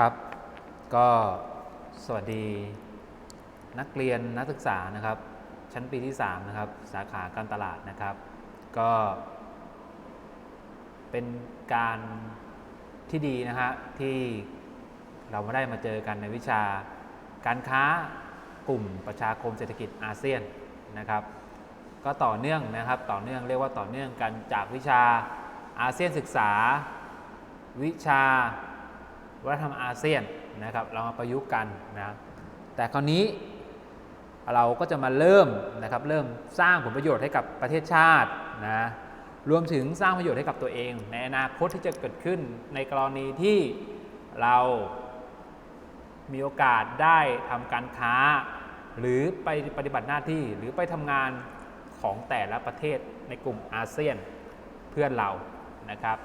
ครับ ก็สวัสดีนักเรียนนักศึกษานะครับ ชั้นปีที่ 3 นะครับ สาขาการตลาดนะครับ ก็ เป็นการที่ดีนะฮะที่เรามาได้มาเจอกันในวิชาการค้ากลุ่มประชาคมเศรษฐกิจอาเซียนนะครับ ก็ต่อเนื่องนะครับต่อเนื่องเรียกว่าต่อเนื่องกันจากวิชาอาเซียนศึกษา วิชา วัฒนธรรมอาเซียนนะครับเรามาประยุกต์กันนะแต่คราวนี้เราก็จะมาเริ่มนะครับเริ่มสร้างผลประโยชน์ให้กับประเทศชาตินะรวมถึงสร้างประโยชน์ให้กับตัวเอง ในอนาคตที่จะเกิดขึ้นในกรณีที่เรามีโอกาสได้ทำการค้า หรือไปปฏิบัติหน้าที่หรือไปทำงานของแต่ละประเทศในกลุ่มอาเซียนเพื่อนเรานะครับ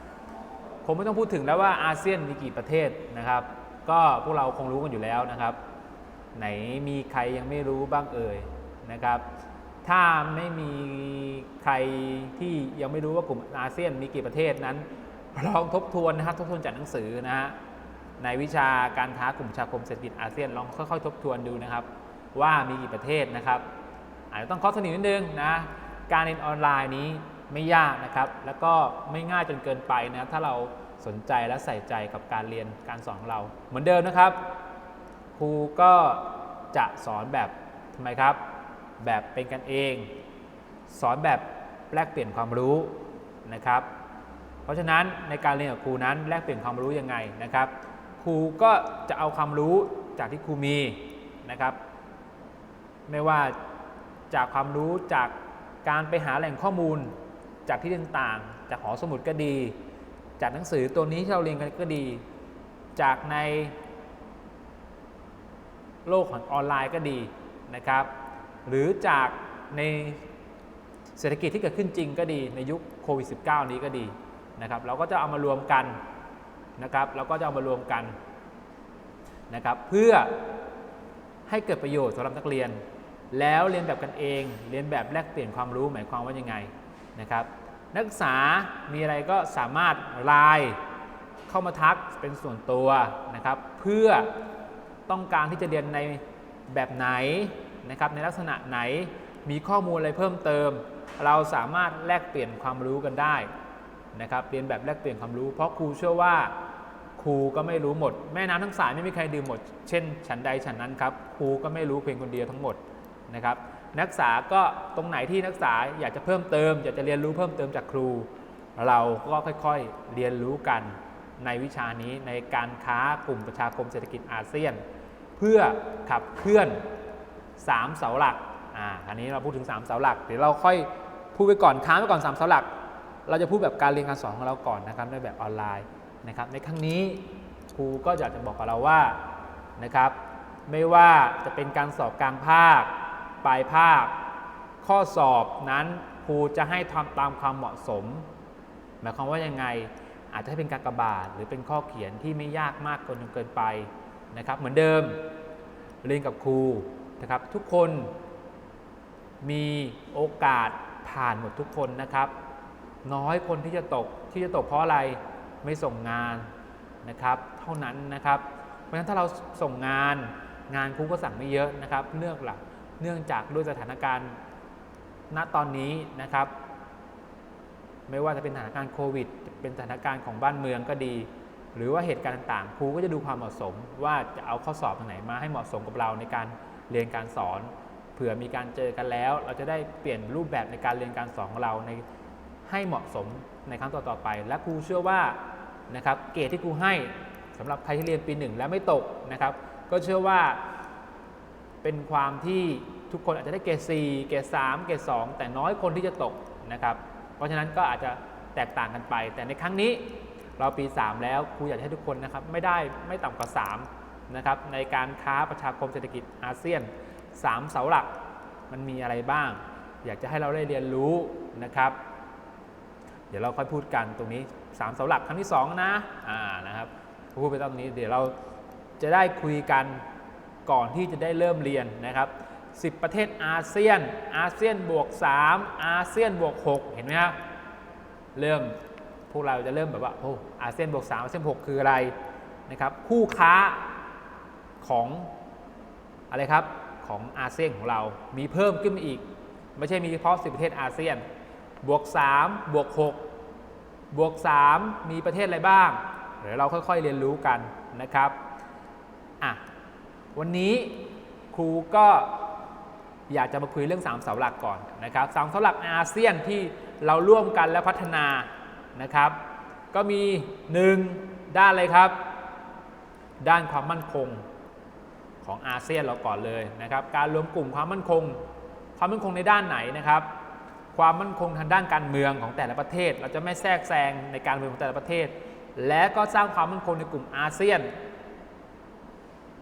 คงไม่ต้องพูดถึงแล้วว่าอาเซียนมีกี่ประเทศนะครับ ก็พวกเราคงรู้กันอยู่แล้วนะครับ ไหนมีใครยังไม่รู้บ้างเอ่ยนะครับ ถ้าไม่มีใครที่ยังไม่รู้ว่ากลุ่มอาเซียนมีกี่ประเทศนั้นลองทบทวนนะครับทบทวนจากหนังสือนะฮะในวิชาการค้ากลุ่มชาคมเศรษฐกิจอาเซียนลองค่อยๆ ทบทวนดูนะครับ ว่ามีกี่ประเทศนะครับอาจจะต้องข้อสนิทนิดนึงนะการเรียนออนไลน์นี้ ไม่ยากนะครับ แล้วก็ไม่ง่ายจนเกินไปนะถ้าเราสนใจและใส่ใจกับการเรียนการสอนของเรา เหมือนเดิมนะครับ ครูก็จะสอนแบบทำไมครับ แบบเป็นกันเอง สอนแบบแลกเปลี่ยนความรู้นะครับ เพราะฉะนั้นในการเรียนกับครูนั้นแลกเปลี่ยนความรู้ยังไงนะครับ ครูก็จะเอาความรู้จากที่ครูมีนะครับ ไม่ว่าจากความรู้จากการไปหาแหล่งข้อมูล จากที่ต่างๆ จากหอสมุดก็ดี จากหนังสือตัวนี้ที่เราเรียนกันก็ดี จากในโลกของออนไลน์ก็ดีนะครับ หรือจากในเศรษฐกิจที่เกิดขึ้นจริงก็ดีในยุคโควิด -19 นี้ก็ดีนะครับเราก็จะเอามารวมกันนะครับเราก็จะเอามารวมกันนะครับเพื่อให้เกิดประโยชน์สำหรับนักเรียน แล้วเรียนแบบกันเอง เรียนแบบแลกเปลี่ยนความรู้หมายความว่ายังไง นะครับ นักศึกษามีอะไรก็สามารถไลน์เข้ามาทักเป็นส่วนตัวนะครับ เพื่อต้องการที่จะเรียนในแบบไหนนะครับในลักษณะไหนมีข้อมูลอะไรเพิ่มเติม เราสามารถแลกเปลี่ยนความรู้กันได้นะครับเรียนแบบแลกเปลี่ยนความรู้ เพราะครูเชื่อว่าครูก็ไม่รู้หมด แม่น้ำทั้งสายไม่มีใครดื่มหมด เช่น ฉันใดฉันนั้นครับครูก็ไม่รู้เพียงคนเดียวทั้งหมดนะครับ นักศึกษาก็ตรงไหนที่นักศึกษาอยากจะเพิ่มเติม อยากจะเรียนรู้เพิ่มเติมจากครู เราก็ค่อยๆเรียนรู้กันในวิชานี้ในการค้ากลุ่มประชาคมเศรษฐกิจอาเซียน เพื่อขับเคลื่อน 3 เสาหลักอ่าอันนี้เราพูดถึง 3 เสาหลักเดี๋ยวเราค่อยพูดไปก่อนค้างไปก่อน 3 เสาหลัก เราจะพูดแบบการเรียนการสอนของเราก่อนนะครับในแบบออนไลน์นะครับในครั้งนี้ครูก็อยากจะบอกกับเราว่านะครับไม่ว่าจะเป็นการสอบกลางภาค ปลายภาค ข้อสอบนั้นครูจะให้ทำตามความเหมาะสม หมายความว่ายังไงอาจจะให้เป็นการกบาดหรือเป็นข้อเขียนที่ไม่ยากมากจนเกินไปนะครับ เหมือนเดิมเรียนกับครูนะครับ ทุกคนมีโอกาสผ่านหมดทุกคนนะครับ น้อยคนที่จะตกที่จะตกเพราะอะไรไม่ส่งงานนะครับ เท่านั้นนะครับ เพราะฉะนั้นถ้าเราส่งงานงานครูก็สั่งไม่เยอะนะครับเนื่องหลัก เนื่องจากด้วยสถานการณ์ณตอนนี้นะครับ ไม่ว่าจะเป็นสถานการณ์โควิด เป็นสถานการณ์ของบ้านเมืองก็ดี หรือว่าเหตุการณ์ต่างๆครูก็จะดูความเหมาะสม ว่าจะเอาข้อสอบตรงไหนมาให้เหมาะสมกับเราในการเรียนการสอนเผื่อมีการเจอกันแล้ว เราจะได้เปลี่ยนรูปแบบในการเรียนการสอนของเราในให้เหมาะสมในครั้งต่อๆไป และครูเชื่อว่านะครับเกรดที่ครูให้สำหรับใครที่เรียนปีหนึ่งแล้วไม่ตกนะครับ ก็เชื่อว่าเป็นความที่ ทุกคนอาจจะได้เกรด4เกรด3เกรด2แต่น้อยคนที่จะตกนะครับ เพราะฉะนั้นก็อาจจะแตกต่างกันไป แต่ในครั้งนี้เราปี 3 แล้วครูอยากให้ทุกคนนะครับไม่ได้ไม่ต่ำกว่า3นะครับในการค้าประชาคมเศรษฐกิจอาเซียน 3 เสาหลักมันมีอะไรบ้าง อยากจะให้เราได้เรียนรู้นะครับ เดี๋ยวเราค่อยพูดกันตรงนี้ 3 เสาหลักครั้งที่ 2 นะอ่านะครับพูดไปตรงนี้เดี๋ยวเราจะได้คุยกันก่อนที่จะได้เริ่มเรียนนะครับ 10 ประเทศอาเซียน อาเซียนบวก 3 อาเซียนบวก 6 เห็นไหมครับเริ่มพวกเราจะเริ่มแบบว่าโอ้อาเซียนบวก 3 อาเซียนบวก6คืออะไรนะครับคู่ค้าของอะไรครับของอาเซียนของเรา มีเพิ่มขึ้นมาอีก ไม่ใช่มีเฉพาะ 10 ประเทศอาเซียน บวก 3 บวก 6 บวก 3 มีประเทศอะไรบ้าง เดี๋ยวเราค่อยๆเรียนรู้กันนะครับอะวันนี้ครูก็ อยากจะมาคุยเรื่อง3เสาหลักก่อนนะครับสามเสาหลักอาเซียนที่เราร่วมกันและพัฒนานะครับ ก็มี 1 ด้านเลยครับ ด้านความมั่นคงของอาเซียนเราก่อนเลยนะครับ การรวมกลุ่มความมั่นคง ความมั่นคงในด้านไหนนะครับ ความมั่นคงทางด้านการเมืองของแต่ละประเทศ เราจะไม่แทรกแซงในการเมืองของแต่ละประเทศ และก็สร้างความมั่นคงในกลุ่มอาเซียน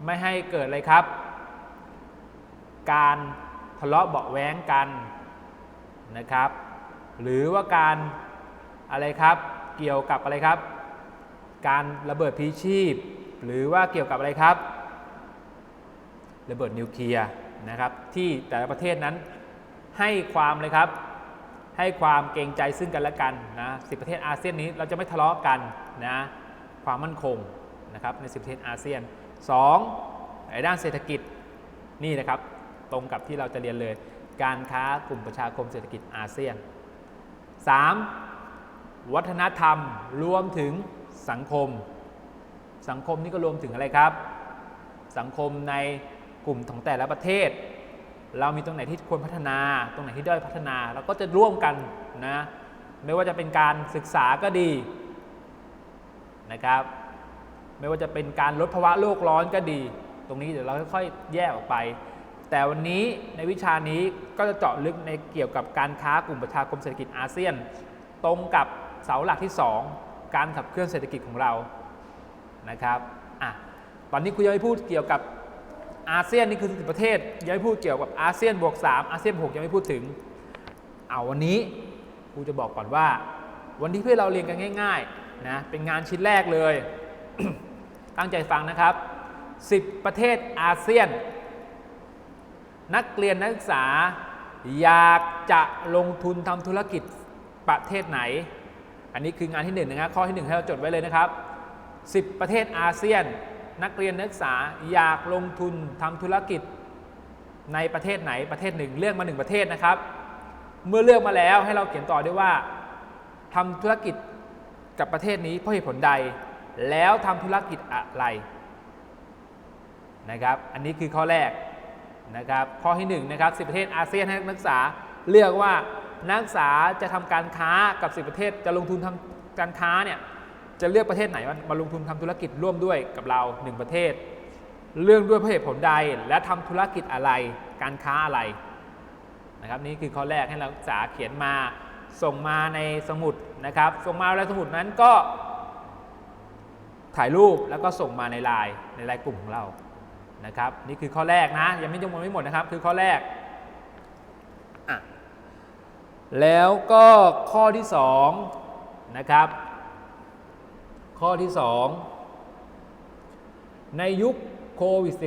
ไม่ให้เกิดอะไรครับ การ ทะเลาะเบาแว้งกันนะครับ หรือว่าการอะไรครับเกี่ยวกับอะไรครับ การระเบิดพีชีพ หรือว่าเกี่ยวกับอะไรครับ ระเบิดนิวเคลียร์นะครับ ที่แต่ละประเทศนั้นให้ความเลยครับ ให้ความเกรงใจซึ่งกันและกันนะสิประเทศอาเซียนนี้เราจะไม่ทะเลาะกันนะความมั่นคงนะครับในสิประเทศอาเซียน 2. ในด้านเศรษฐกิจนี่นะครับ ตรงกับที่เราจะเรียนเลย การค้ากลุ่มประชาคมเศรษฐกิจอาเซียน 3. วัฒนธรรมรวมถึงสังคม สังคมนี่ก็รวมถึงอะไรครับ สังคมในกลุ่มของแต่ละประเทศ เรามีตรงไหนที่ควรพัฒนา ตรงไหนที่ด้อยพัฒนาเราก็จะร่วมกันนะไม่ว่าจะเป็นการศึกษาก็ดีนะครับ ไม่ว่าจะเป็นการลดภาวะโลกร้อนก็ดี ตรงนี้เดี๋ยวเราค่อยๆแยกออกไป แต่วันนี้ในวิชานี้ก็จะเจาะลึกในเกี่ยวกับการค้ากลุ่มประชาคมเศรษฐกิจอาเซียน ตรงกับเสาหลักที่ 2 การขับเคลื่อนเศรษฐกิจของเรานะครับอะตอนนี้คุณยังไม่พูดเกี่ยวกับอาเซียนนี่คือ10ประเทศยังไม่พูดเกี่ยวกับอาเซียนบวก3อาเซียนบวกยังไม่พูดถึงเอาวันนี้ครูจะบอกก่อนว่า วันที่เพื่อเราเรียนกันง่ายๆนะเป็นงานชิ้นแรกเลย ตั้งใจฟังนะครับ 10 ประเทศอาเซียน นักเรียนนักศึกษา อยากจะลงทุนทำธุรกิจประเทศไหน อันนี้คืองานที่1นงนะครับข้อที่ 1 ให้เราจดไว้เลยนะครับ 10 ประเทศอาเซียน นักเรียนนักศึกษาอยากลงทุนทำธุรกิจในประเทศไหนประเทศหนึ่งเลือกมาหนึ่งประเทศนะครับ เมื่อเลือกมาแล้วให้เราเขียนต่อด้วยว่าทำธุรกิจกับประเทศนี้เพราะเหตุผลใด แล้วทำธุรกิจอะไรนะครับ อันนี้คือข้อแรก นะครับข้อที่1นงนะครับสิประเทศอาเซียนให้นักศึกษาเลือกว่านักศึกษาจะทำการค้ากับสิประเทศจะลงทุนทำการค้าเนี่ยจะเลือกประเทศไหนมาลงทุนทำธุรกิจร่วมด้วยกับเรา 1 ประเทศ เรื่องด้วยเพราะเหตุผลใดและทำธุรกิจอะไรการค้าอะไรนะครับนี่คือข้อแรกให้นักศึกษาเขียนมาส่งมาในสมุดนะครับส่งมาในสมุดนั้นก็ถ่ายรูปแล้วก็ส่งมาในไลน์ในไลน์กลุ่มของเรา นะครับนี่คือข้อแรกนะยังไม่ยังไม่หมดนะครับ คือข้อแรก แล้วก็ข้อที่2นะครับ ข้อที่ 2 ในยุคโควิด -19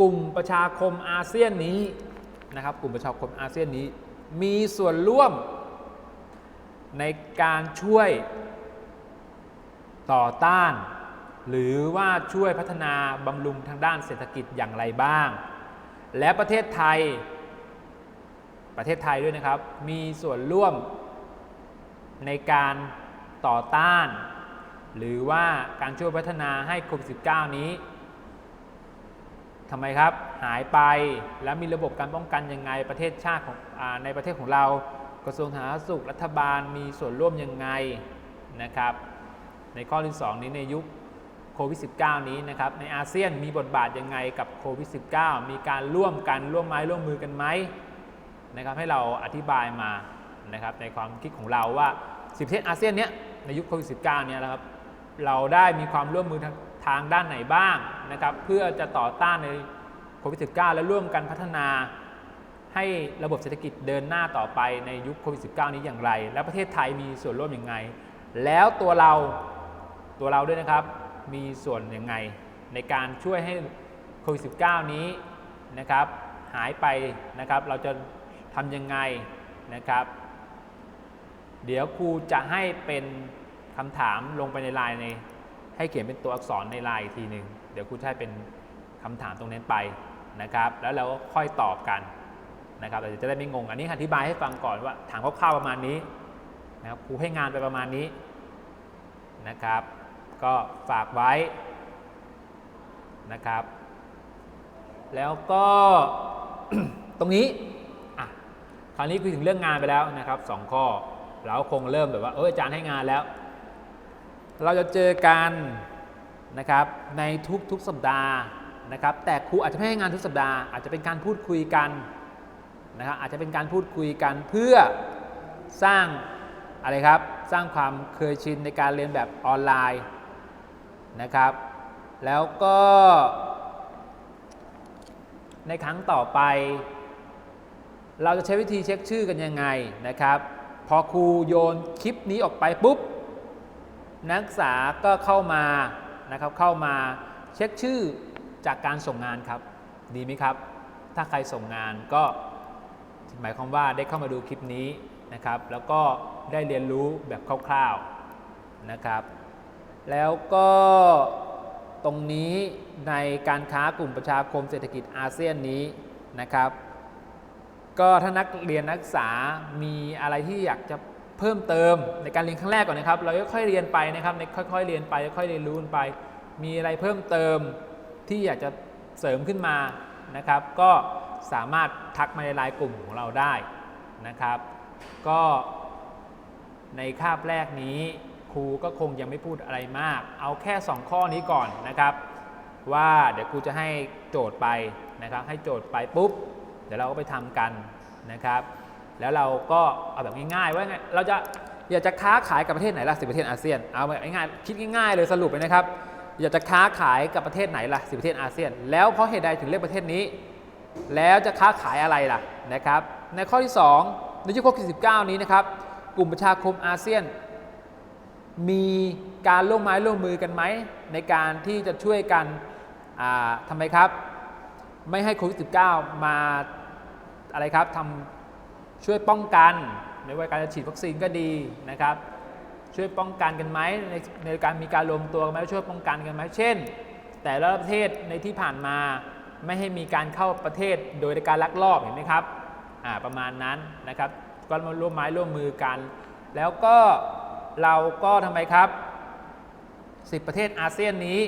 กลุ่มประชาคมอาเซียนนี้นะครับ กลุ่มประชาคมอาเซียนนี้ มีส่วนร่วมในการช่วยต่อต้าน หรือว่าช่วยพัฒนาบำรุงทางด้านเศรษฐกิจอย่างไรบ้าง และประเทศไทย ประเทศไทยด้วยนะครับ มีส่วนร่วมในการต่อต้าน หรือว่าการช่วยพัฒนาให้โควิด -19 นี้ทำไมครับหายไปแล้วมีระบบการป้องกันยังไงประเทศชาติของอในประเทศของเรากระทรวงสาธารณสุขรัฐบาลมีส่วนร่วมยังไงนะครับ ในข้อที่ 2 นี้ในยุคโค วิด -19 นี้นะครับในอาเซียนมีบทบาทยังไงกับโควิด -19 มีการร่วมกันร่วมไม้ร่วมมือกันไหมนะครับให้เราอธิบายมานะครับในความคิดของเราว่าสิประเทศอาเซียนเนี้ยในยุคโควิด -19 เนี้ยนะครับเราได้มีความร่วมมือทางทางด้านไหนบ้างนะครับเพื่อจะต่อต้านในโควิด -19 และร่วมกันพัฒนาให้ระบบเศรษฐกิจเดินหน้าต่อไปในยุคโควิด -19 นี้อย่างไร และประเทศไทยมีส่วนร่วมอย่างไงแล้วตัวเราตัวเราด้วยนะครับ มีส่วนยังไง ในการช่วยให้โควิด -19 นี้นะครับหายไปนะครับเราจะทำยังไงนะครับ เดี๋ยวครูจะให้เป็นคำถามลงไปในไลน์ใน ให้เขียนเป็นตัวอักษรในไลน์อีกทีหนึ่งเดี๋ยวครูจะให้เป็นคำถามตรงนั้นไปนะครับ แล้วเราก็ค่อยตอบกันนะครับเราจะได้ไม่งง อันนี้อธิบายให้ฟังก่อนว่าถามคร่าวๆประมาณนี้นะครับครูให้งานไปประมาณนี้นะครับ ก็ฝากไว้นะครับ แล้วก็ตรงนี้คราวนี้คุยถึงเรื่องงานไปแล้วนะครับสองข้อ เราคงเริ่มแบบว่าเอออาจารย์ให้งานแล้ว เราจะเจอกันนะครับในทุกๆสัปดาห์นะครับ แต่ครูอาจจะไม่ให้งานทุกสัปดาห์อาจจะเป็นการพูดคุยกันนะครับอาจจะเป็นการพูดคุยกันเพื่อสร้างอะไรครับ สร้างความเคยชินในการเรียนแบบออนไลน์ นะครับ แล้วก็ ในครั้งต่อไป เราจะใช้วิธีเช็คชื่อกันยังไงนะครับ พอครูโยนคลิปนี้ออกไปปุ๊บ นักศึกษาก็เข้ามานะครับเข้ามาเช็คชื่อจากการส่งงานครับ ดีไหมครับ ถ้าใครส่งงานก็หมายความว่าได้เข้ามาดูคลิปนี้นะครับ แล้วก็ได้เรียนรู้แบบคร่าวๆนะครับ แล้วก็ตรงนี้ในการค้ากลุ่มประชาคมเศรษฐกิจอาเซียนนี้นะครับ ก็ถ้านักเรียนนักศึกษามีอะไรที่อยากจะเพิ่มเติมในการเรียนครั้งแรกก่อนนะครับ เราค่อยๆเรียนไปนะครับในค่อยๆเรียนไปค่อยๆเรียนรู้ไป มีอะไรเพิ่มเติมที่อยากจะเสริมขึ้นมานะครับ ก็สามารถทักมาในไลน์กลุ่มของเราได้นะครับ ก็ในคาบแรกนี้ ครูก็คงยังไม่พูดอะไรมาก เอาแค่ 2 ข้อนี้ก่อนนะครับ ว่าเดี๋ยวครูจะให้โจทย์ไปนะครับ ให้โจทย์ไปปุ๊บ เดี๋ยวเราก็ไปทำกันนะครับ แล้วเราก็เอาแบบง่ายๆว่าไงเราจะอยากจะค้าขายกับประเทศไหนล่ะสิประเทศอาเซียนเอาแบบง่ายๆคิดง่ายๆเลยสรุปเลยนะครับ อยากจะค้าขายกับประเทศไหนล่ะสิประเทศอาเซียน แล้วเพราะเหตุใดถึงเลือกประเทศนี้ แล้วจะค้าขายอะไรล่ะนะครับ ในข้อที่2ในยุคโควิด19นี้นะครับ กลุ่มประชาคมอาเซียน มีการร่วมไม้ร่วมมือกันไหม ในการที่จะช่วยกันทำไมครับ ไม่ให้โควิด -19 มาอะไรครับทำช่วยป้องกันไม่ว่าการจะฉีดวัคซีนก็ดีนะครับ ช่วยป้องกันกันไหมในในการมีการรวมตัวกันไหมช่วยป้องกันกันไหมเช่น แต่ละประเทศในที่ผ่านมาไม่ให้มีการเข้าประเทศโดยการลักลอบเห็นไหมครับประมาณนั้นนะครับก็มาร่วมไม้ร่วมมือกัน แล้วก็ เราก็ทำไมครับ 10 ประเทศอาเซียนนี้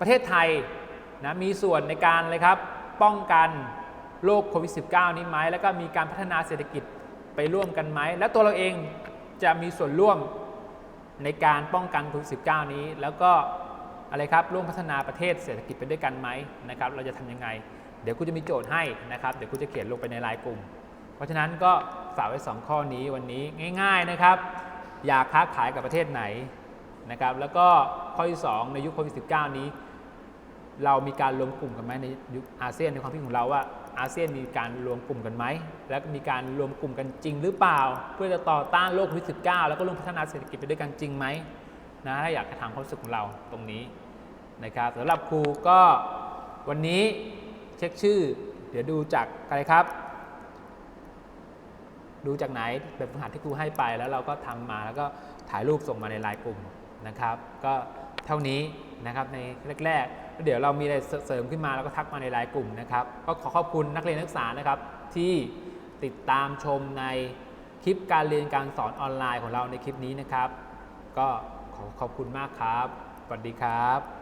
ประเทศไทยนะมีส่วนในการเลยครับ ป้องกันโรคโควิด -19 นี้ไหมแล้วก็มีการพัฒนาเศรษฐกิจไปร่วมกันไหม และตัวเราเองจะมีส่วนร่วมในการป้องกันโควิด -19 นี้ แล้วก็อะไรครับร่วมพัฒนาประเทศเศรษฐกิจไปด้วยกันไหมนะครับเราจะทำยังไง เดี๋ยวคุณจะมีโจทย์ให้นะครับเดี๋ยวคุณจะเขียนลงไปในรายกลุ่ม เพราะฉะนั้นก็ฝากไว้ 2 ข้อนี้วันนี้ง่าย ๆนะครับ อยากค้าขายกับประเทศไหนนะครับแล้วก็ข้อที่ 2 ในยุคโควิด -19 นี้ เรามีการรวมกลุ่มกันไหมในยุคอาเซียนในความคิดของเราว่าอาเซียนมีการรวมกลุ่มกันไหม แล้วก็มีการรวมกลุ่มกันจริงหรือเปล่า เพื่อจะต่อต้านโรคโควิด -19 แล้วก็ร่วมพัฒนาเศรษฐกิจไปด้วยกันจริงไหมนะถ้าอยากจะถามความรู้สึกของเราตรงนี้นะครับสำหรับครูก็วันนี้เช็คชื่อ เดี๋ยวดูจากอะไรครับ ดูจากไหนแบบฝึกหัดที่ครูให้ไป แล้วเราก็ทำมาแล้วก็ถ่ายรูปส่งมาในไลน์กลุ่มนะครับ ก็เท่านี้นะครับในแรกๆแล้วเดี๋ยวเรามีอะไรเสริมขึ้นมาแล้วก็ทักมาในไลน์กลุ่มนะครับ ก็ขอขอบคุณนักเรียนนักศึกษานะครับที่ติดตามชมในคลิปการเรียนการสอนออนไลน์ของเราในคลิปนี้นะครับ ก็ขอขอบคุณมากครับ สวัสดีครับ